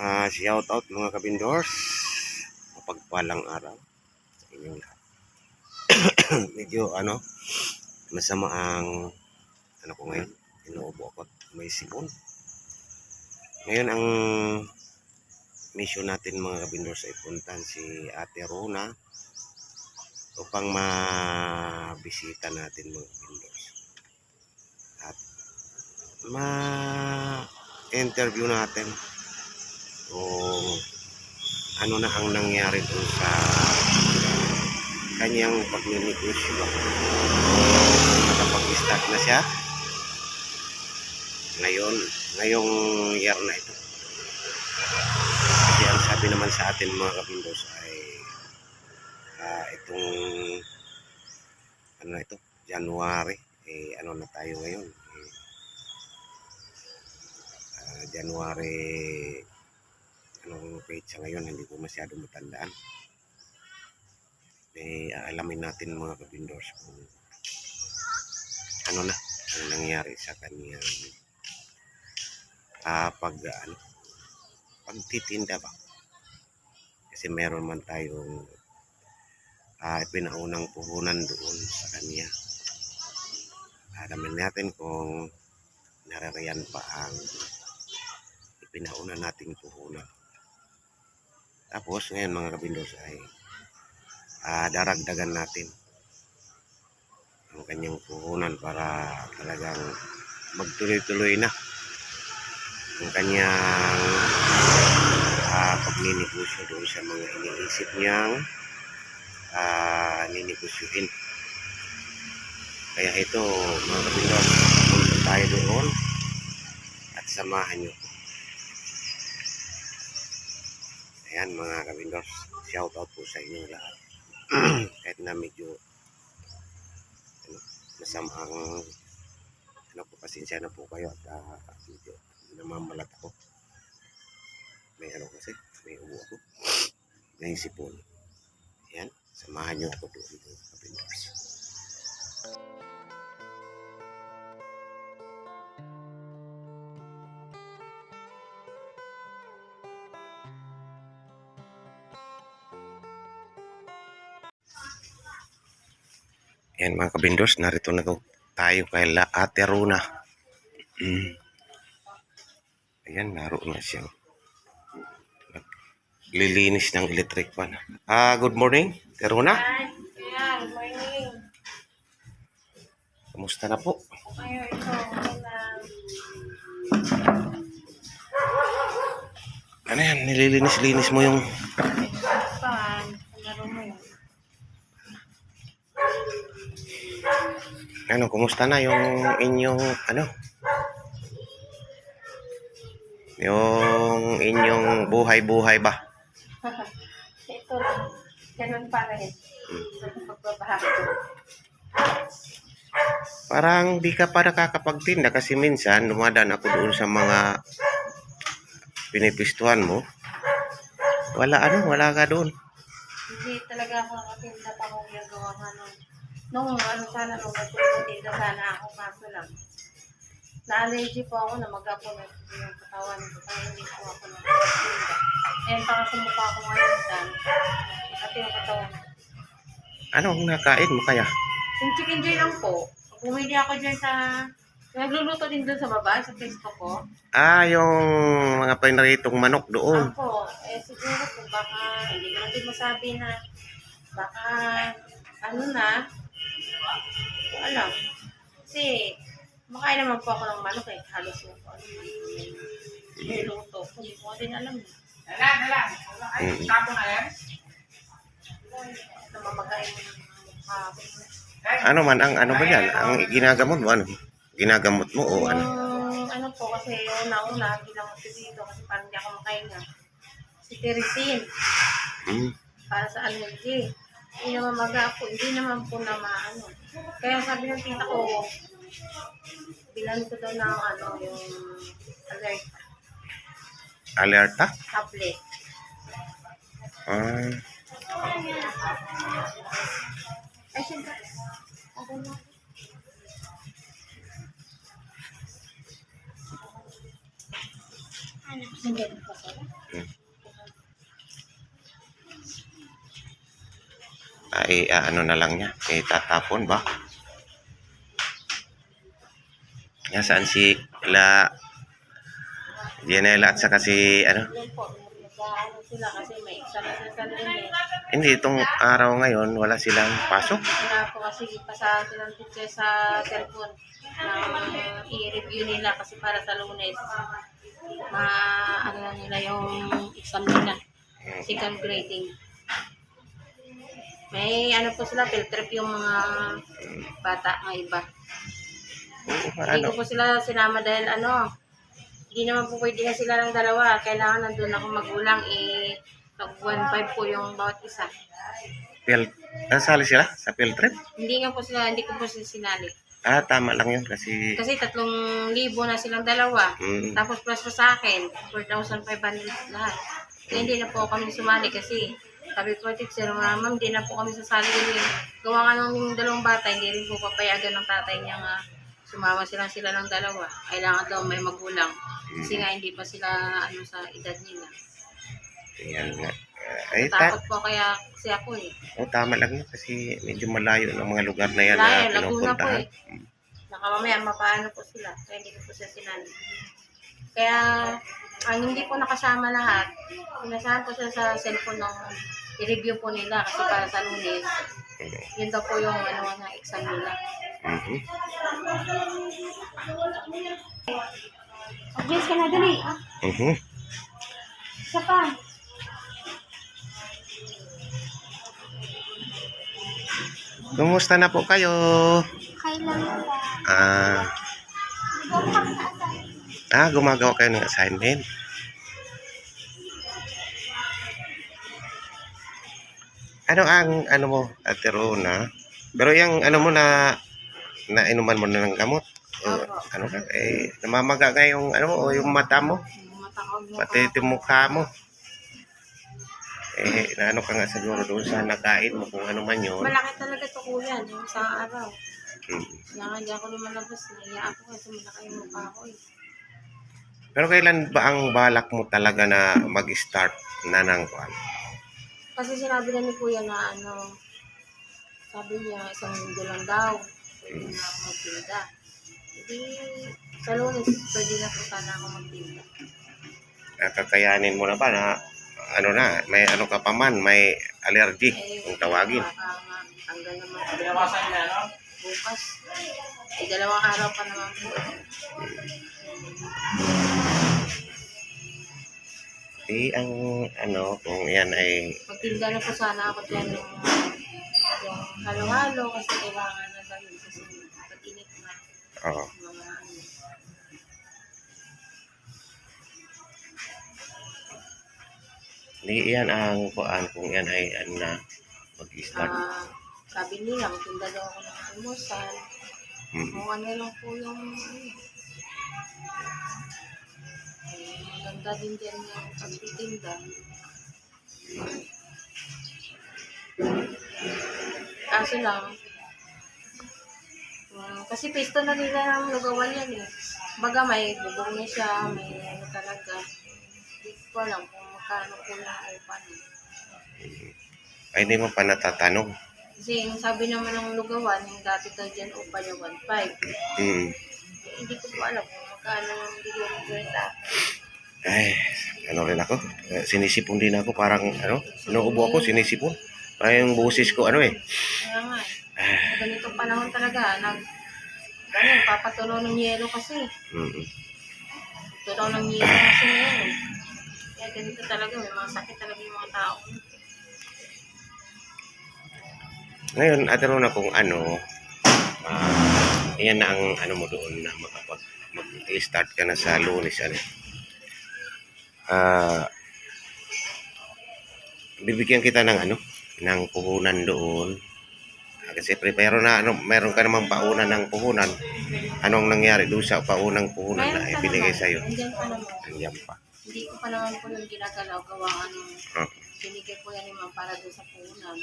Ah, shout out mga kabindors. Mapagpalang araw sa inyong lahat. Medyo ano, masama ang ano ko ngayon. Inuubo ako may sipon. Ngayon ang mission natin mga kabindors ay puntan si Ate Rona upang mabisita natin mga kabindors. At ma-interview natin kung ano na ang nangyari dun sa kanyang pagninegosyo. Kung nakapag-start na siya ngayon, ngayong year na ito. Kasi ang sabi naman sa atin mga kapindos ay ah, itong ano ito, January, eh ano na tayo ngayon, eh, ah, January anong petsa ngayon, hindi ko masyado matandaan. Eh, aalamin natin mga kabindors kung ano na ang nangyari sa kaniyang ah, pag ano, pagtitinda ba. Kasi meron man tayong ah, pinaunang puhunan doon sa kanya. Alamin natin kung nararayan pa ang ipinauna nating puhunan. Tapos ngayon mga kabindos ay ah, daragdagan natin ang kanyang puhunan para talagang magtuloy-tuloy na ang kanyang ah, pagninegosyo doon sa mga iniisip niyang ah, ninegosyohin. Kaya ito mga kabindos, punta tayo doon at samahan niyo ko. Ayan mga kabindors, shout out po sa inyong lahat. Kahit na medyo ano, masama ang ano po, pasensya na po kayo at ah, medyo namamalat ako. May ano kasi, may ubo ako. May sipon. Ayan, samahan niyo ako doon mga kabindors. Ayan mga kabindors, narito na tayo kay La Ate Runa. Mm. Ayan, naroon na siya. Lilinis ng electric fan. Ah, good morning, Ate Runa. Hi, good morning. Kamusta na po? Ngayon, ito. Ano yan, nililinis-linis mo yung... Ano, kumusta na yung inyong... Ano? Yung inyong buhay-buhay ba? ito. Ganun pa rin. Pagbabago. Parang di ka pa nakakapagtinda kasi minsan dumadaan ako doon sa mga pinipistuhan mo. Wala ano, wala ka doon. Hindi talaga ako nakatinda nung ano sana nung nagtitinda sana ako kaso lang. Na-allergy po ako na mag-apunod yung katawan ko kaya hindi po ako nakatinda. Eh, parang sumukha ako ngayon dyan. At yung katawan. Anong nakain mo kaya? Yung chicken joy lang po. Bumili ako dyan sa... Nagluluto din doon sa baba, sa Facebook ko. Ah, yung mga pinaritong manok doon. Ako, eh siguro kung baka, hindi ko din masabi na baka, ano na, alam. Kasi, makain naman po ako ng manok eh, halos yung ano, niluto ko. Hindi ko din alam. eh. Mm. Namamagay mo ng mukha ko. Ano man ang ano ba yan? Ang ginagamot mo ano? Ginagamot mo o ano? Yung ano po, kasi yung nauna, ginamot ko dito kasi parang hindi ako makahinga. Si Teresin. Hmm. para sa allergy. Hindi naman maga po, hindi naman po na maano. Kaya sabi ng tita ko, bilan ko daw ng ano, yung alert Alerta? tablet. Ah, Ay, syempre. Ako na. Ano? Nandiyan Ay, ah, ano na lang niya. Eh, tatapon ba? Nasaan si La Janela at saka si ano? Sila kasi may exam sa. Hindi, itong araw ngayon, wala silang pasok. Wala po kasi ipasa silang teacher sa cellphone na i-review nila kasi para sa lunes. Ma, ano nila yung exam nila. Second grading. May ano po sila, field trip yung mga bata ng iba. Hindi ano? ko po sila sinama dahil ano, hindi naman po pwede na sila ng dalawa. Kailangan nandun ako magulang, eh, mag 1.5 po yung bawat isa. Field, nasali sila sa field trip? Hindi nga po sila, hindi ko po sila sinali. Ah, tama lang yun kasi... Kasi tatlong libo na silang dalawa. Mm, Tapos plus pa sa akin, 4,500 lahat. Kaya hindi na po kami sumali kasi sabi ko, teacher, ma'am, hindi na po kami sasali. Kasi gawa nga yung dalawang bata, hindi rin po papayagan ng tatay niya nga sumama silang sila ng dalawa. Kailangan daw may magulang. Kasi nga hindi pa sila ano sa edad nila. Yan nga. Ah, Ay, ta Takot po kaya kasi ako eh. oh, tama lang yun kasi medyo malayo ng mga lugar na yan Malayo, na Laguna po pinupuntahan. eh. Baka mamaya mapaano po sila. Kaya hindi ko po sila sinali. Kaya ang hindi po nakasama lahat, pinasahan ko sila sa cellphone ng i-review po nila kasi para sa lunes. Yun daw po yung ano nga exam nila. mhm. Yes, ka na dali. Mhm. Isa pa. Kumusta na po kayo? Kailan pa? Ah, ah, gumagawa kayo ng assignment. Ano ang ano mo, Ate Rona? Pero yung ano mo na nainuman mo na ng gamot? O, Opo. ano ka? Eh, namamaga ka yung ano mo, o yung mata mo, pati yung mukha mo. Eh, naano ka nga siguro doon sa nakain mo kung ano man yun. Malaki talaga to kuya, yung sa araw. Hmm. Kaya nga hindi ako lumalabas. Naiya ako kasi malaki yung mukha ko eh. Pero kailan ba ang balak mo talaga na mag-start na ng kwan? Kasi sinabi na ni Kuya na ano, sabi niya, isang linggo lang daw. Pwede na ako magtinda. Hindi, sa lunes, pwede na po sana ako magtinda. Nakakayanin mo na ba na ano na, may ano ka pa man, may allergy kung tawagin. hanggang naman. Bukas. Eh, dalawang araw pa naman po. Eh, ang ano, kung yan ay, Magtinda na po sana ako dyan yung, yung halo-halo kasi kailangan na ganun kasi pag-init na oh, mga ano. di yan ang kuan kung yan ay ano na, mag-start. Ah, sabi nila, magtinda daw ako ng almusal. Mm. Kung ano lang po yung ano. Maganda din dyan yung pagtitinda. Kaso lang, mm, kasi pisto na nila ng lugawan yan eh. Baga may bubong na siya, may ano talaga. Hindi ko alam kung magkano po yung upa niya. Ay, hindi mo pa natatanong. Kasi yung sabi naman ng lugawan, yung dati daw dyan upa niya 1.5. Mm. Eh, hindi ko po alam kung magkano ang bigyan ng kwenta. Ay, ano rin ako, eh, sinisipon din ako, parang ano, inuubo ako, sinisipon. Parang yung boses ko, ano eh, Kaya nga eh. Sa ganitong panahon talaga, nag, ganun, papatulo ng yelo kasi. mm. Tulo ng yelo kasi ngayon. Kaya ganito talaga, may mga sakit talaga yung mga tao. Ngayon, at ano na kung ano, ah, yan na ang ano mo doon na makapag mag-start ka na sa lunes. Ano. Ah, bibigyan kita ng ano, ng puhunan doon. Ah, kasi prepare na, ano, meron ka namang pauna ng puhunan. Anong nangyari doon sa paunang puhunan na Meron ibinigay naman. sa'yo? Nandiyan pa naman. Hindi ko pa naman po nang ginagalaw gawa ano. Ah, Binigay po yan ni ma'am para doon sa punan.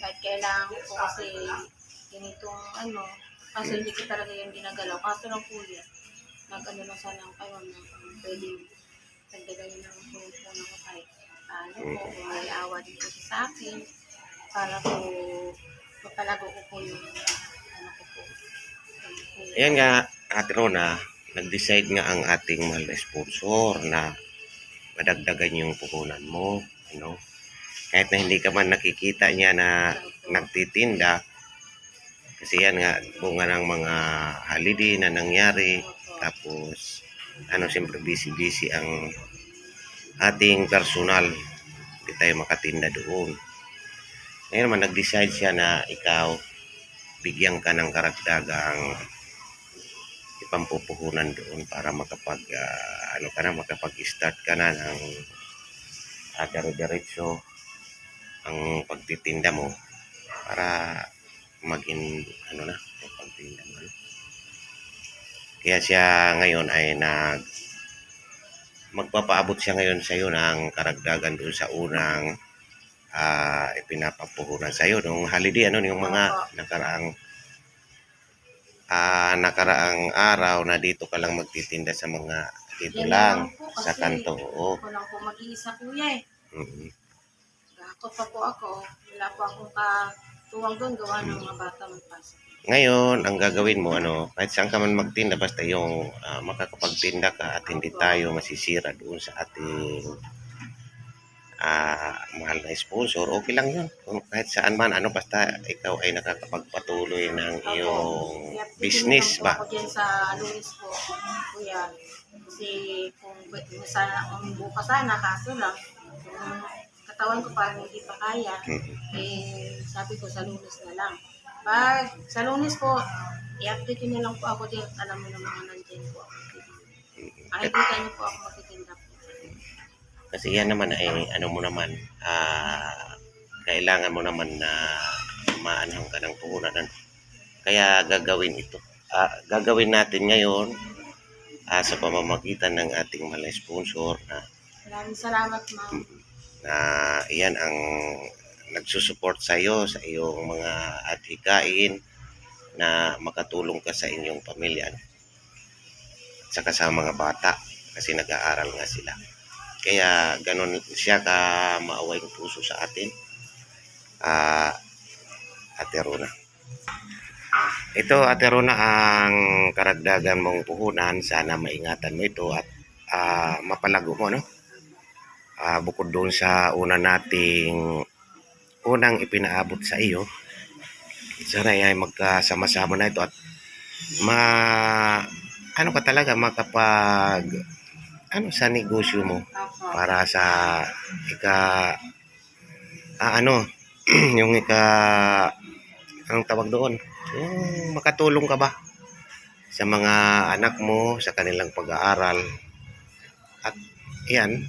Kahit kailangan ko kasi ganitong ano. Kaso hindi ko talaga yung ginagalaw. Kaso lang po yan. Nag-ano lang sana kayo na um, pwede dagdagan niyo ng tulong ko kahit ano po, kung may awa din po sa akin, para po mapalago ko po yung ano ko po. Ayan nga, Ate Rona, nag-decide nga ang ating mahal sponsor na madagdagan yung puhunan mo. Ano? Kahit na hindi ka man nakikita niya na nagtitinda, kasi yan nga, bunga ng mga holiday na nangyari, tapos, ano, siyempre busy-busy ang ating personal. Hindi tayo makatinda doon. Ngayon naman, nag-decide siya na ikaw, bigyan ka ng karagdagang ipampupuhunan doon para makapag, ah, ano ka na, makapag-start ka na ng uh, dire-diretso ang pagtitinda mo para maging, ano na, pagtinda mo. ano. Kaya siya ngayon ay nag magpapaabot siya ngayon sa iyo ng karagdagan doon sa unang ah ipinapapuhunan sa iyo nung holiday ano yung mga nakaraang ah nakaraang araw na dito ka lang magtitinda sa mga dito Yan lang po, sa kanto oo Ako lang po mag-iisa kuya eh. Mm. Ako pa po ako. Wala po akong katuwang doon gawa ng mga bata magpasok. Ngayon, ang gagawin mo, ano, kahit saan ka man magtinda, basta yung ah, makakapagtinda ka at hindi tayo masisira doon sa ating ah, mahal na sponsor, okay lang yun. Kung kahit saan man, ano, basta ikaw ay nakakapagpatuloy ng iyong Kaya business ba? Ako dyan sa Luis po, kuya. Kasi kung, sana, kung bukas sana, kaso lang, katawan ko parang hindi pa kaya, Mhm. eh, sabi ko sa lunes na lang. Pag sa lunes po, i-update nyo na lang po ako din. Alam mo na mga nandyan po ako. Makikita niyo po ako magtitinda po. Kasi yan naman ay, ano mo naman, ah, kailangan mo naman na maanhang ka ng puhunan. Ano? Kaya gagawin ito. Ah, gagawin natin ngayon ah, sa pamamagitan ng ating na sponsor na Maraming salamat, ma'am. na iyan ang nagsusupport sa iyo sa iyong mga adhikain na makatulong ka sa inyong pamilya no? at saka sa mga bata kasi nag-aaral nga sila. Kaya ganon siya ka maaway puso sa atin ah Ate Rona. Ito Ate Rona ang karagdagan mong puhunan sana maingatan mo ito at ah, mapalago mo no? Ah, bukod doon sa una nating unang ipinaabot sa iyo, sana ay magkasama-sama na ito at ma ano ka talaga makapag ano sa negosyo mo para sa ika ah, ano yung ika anong tawag doon? Yung makatulong ka ba sa mga anak mo sa kanilang pag-aaral? At yan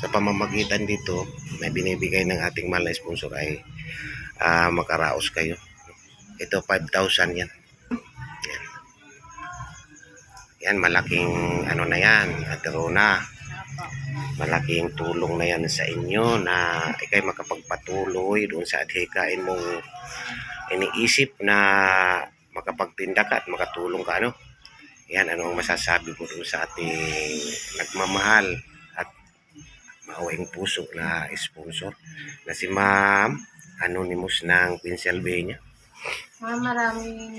sa pamamagitan dito na binibigay ng ating mahal na sponsor ay ah, makaraos kayo. Ito 5,000 yan. Yan. Yan malaking ano na yan, Ate Rona. Opo. Malaking tulong na yan sa inyo na ikay makapagpatuloy doon sa adhikain mong iniisip na makapagtinda ka at makatulong ka ano. Yan ano ang masasabi mo doon sa ating nagmamahal at maawing puso na sponsor na si Ma'am Anonymous ng Pennsylvania. Ma'am, maraming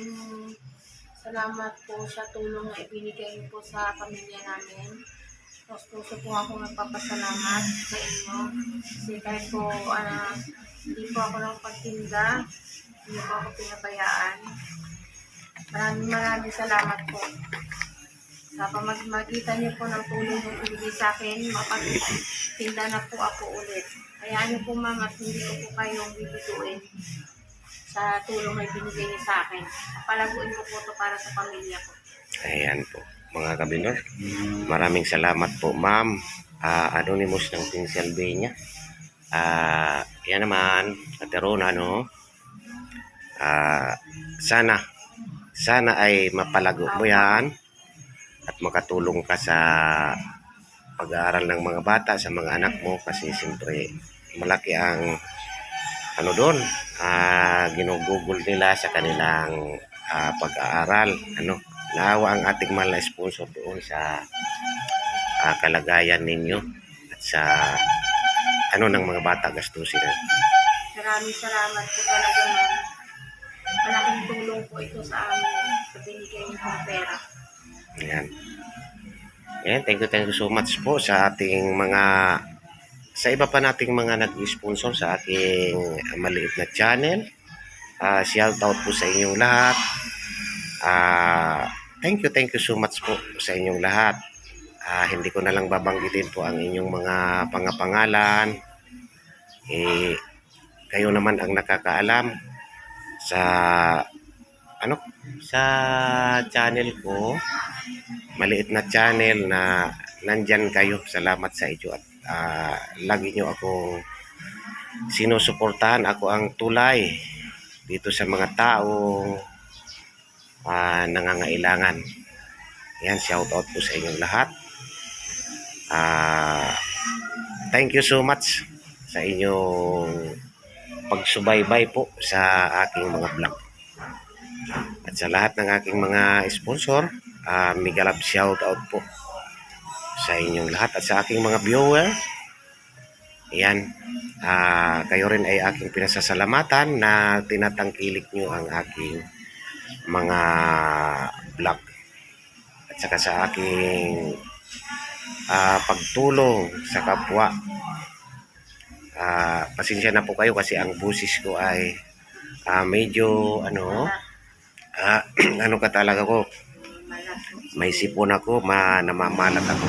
salamat po sa tulong na ibinigay niyo po sa pamilya namin. Tapos puso po ako nagpapasalamat sa inyo. Kasi kahit po hindi po ako ng pagtinda, hindi po ako pinabayaan. Maraming maraming salamat po. Sa pamamagitan niyo po ng tulong na ibigay sa akin, mapagtinda na po ako ulit. Kaya niyo po ma'am at hindi ko po kayong bibiguin sa tulong na ibinigay niyo sa akin. Palaguin ko po ito para sa pamilya ko. Ayan po, mga kabindor. Maraming salamat po, Ma'am ah, Anonymous ng Pennsylvania. Ah, yan naman, Ate Rona, no? Ah, sana, sana ay mapalago mo yan at makatulong ka sa pag-aaral ng mga bata, sa mga anak mo kasi siyempre malaki ang ano doon, ah, ginugugol nila sa kanilang ah, pag-aaral. Ano, naawa ang ating mahal sponsor doon sa ah, kalagayan ninyo at sa ano ng mga bata gastusin. Maraming salamat po talaga. Malaking tulong po ito sa amin sa binigay pong pera. Ayan. Ayan, thank you, thank you so much po sa ating mga sa iba pa nating mga nag-sponsor sa aking maliit na channel. Ah, shout out po sa inyong lahat. Ah, thank you, thank you so much po sa inyong lahat. Ah, hindi ko na lang babanggitin po ang inyong mga pangapangalan. Eh, kayo naman ang nakakaalam sa ano sa channel ko maliit na channel na nandyan kayo. Salamat sa inyo at ah, lagi nyo akong sinusuportahan. Ako ang tulay dito sa mga taong ah, nangangailangan. Yan, shout out po sa inyong lahat. Ah, thank you so much sa inyong pagsubaybay po sa aking mga vlog. At sa lahat ng aking mga sponsor, uh, mega love shout out po sa inyong lahat at sa aking mga viewer. Ayan, ah, kayo rin ay aking pinasasalamatan na tinatangkilik nyo ang aking mga vlog. At saka sa aking ah, pagtulong sa kapwa. Ah, pasensya na po kayo kasi ang busis ko ay ah, medyo ano, ah, ano ka talaga ko, may sipon ako, ma namamalat ako.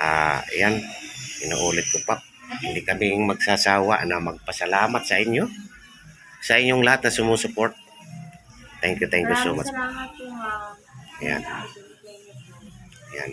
Ah, yan, inuulit ko pa. Hindi kami magsasawa na magpasalamat sa inyo. Sa inyong lahat na sumusuport. Thank you, thank you so much. salamat po ma'am. Yan, yan.